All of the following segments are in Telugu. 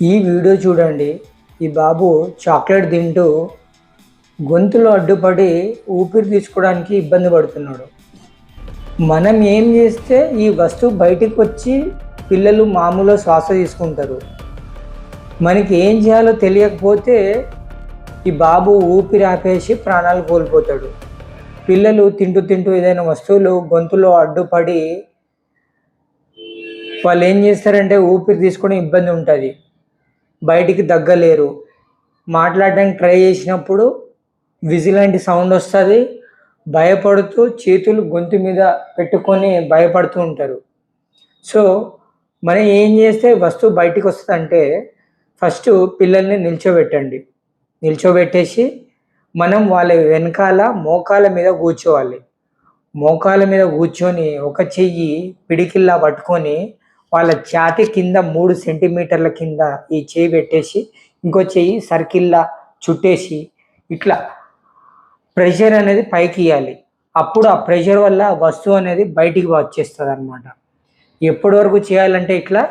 ఈ వీడియో చూడండి. ఈ బాబు చాక్లెట్ తింటూ గొంతులో అడ్డుపడి ఊపిరి తీసుకోవడానికి ఇబ్బంది పడుతున్నాడు. మనం ఏం చేస్తే ఈ వస్తువు బయటికి వచ్చి పిల్లలు మామూలు శ్వాస తీసుకుంటారు. మనకి ఏం చేయాలో తెలియకపోతే ఈ బాబు ఊపిరి ఆపేసి ప్రాణాలు కోల్పోతాడు. పిల్లలు తింటూ తింటూ ఏదైనా వస్తువులు గొంతులో అడ్డుపడి వాళ్ళు ఏం చేస్తారంటే ఊపిరి తీసుకునే ఇబ్బంది ఉంటుంది. బయటికి దగ్గలేరు. మాట్లాడడానికి ట్రై చేసినప్పుడు విజిలాంటి సౌండ్ వస్తుంది. భయపడుతూ చేతులు గొంతు మీద పెట్టుకొని భయపడుతూ ఉంటారు. సో మనం ఏం చేస్తే వస్తువు బయటికి వస్తుందంటే ఫస్ట్ పిల్లల్ని నిల్చోబెట్టండి. నిల్చోబెట్టేసి మనం వాళ్ళ వెనకాల మోకాల మీద కూర్చోవాలి. మోకాల మీద కూర్చొని ఒక చెయ్యి పిడికిల్లా పట్టుకొని వాళ్ళ ఛాతి కింద మూడు సెంటీమీటర్ల కింద ఈ చేయి పెట్టేసి ఇంకో చెయ్యి సర్కిల్లా చుట్టేసి ఇట్లా ప్రెషర్ అనేది పైకి ఇవ్వాలి అప్పుడు ఆ ప్రెషర్ వల్ల వస్తువు అనేది బయటికి వచ్చేస్తుంది అనమాట ఎప్పటి వరకు చేయాలంటే ఇట్లా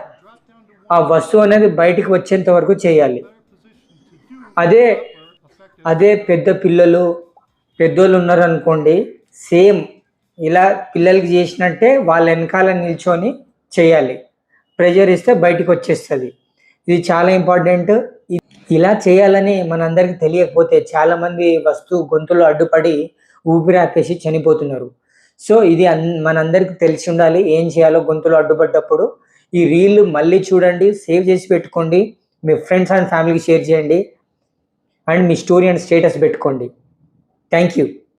ఆ వస్తువు అనేది బయటికి వచ్చేంత వరకు చేయాలి. అదే అదే పెద్ద పిల్లలు పెద్దోళ్ళు ఉన్నారనుకోండి సేమ్ ఇలా పిల్లలకి చేసినట్టే వాళ్ళ వెనకాల నిల్చొని చేయాలి. ప్రెషర్ ఇస్తే బయటికి వచ్చేస్తుంది. ఇది చాలా ఇంపార్టెంట్. ఇలా చేయాలని మనందరికీ తెలియకపోతే చాలామంది వస్తువు గొంతులో అడ్డుపడి ఊపిరి ఆపేసి చనిపోతున్నారు. సో ఇది అన్ మనందరికీ తెలిసి ఉండాలి ఏం చేయాలో గొంతులో అడ్డుపడ్డప్పుడు. ఈ రీల్ మళ్ళీ చూడండి సేవ్ చేసి పెట్టుకోండి మీ ఫ్రెండ్స్ అండ్ ఫ్యామిలీకి షేర్ చేయండి అండ్ మీ స్టోరీ అండ్ స్టేటస్ పెట్టుకోండి. Thank you.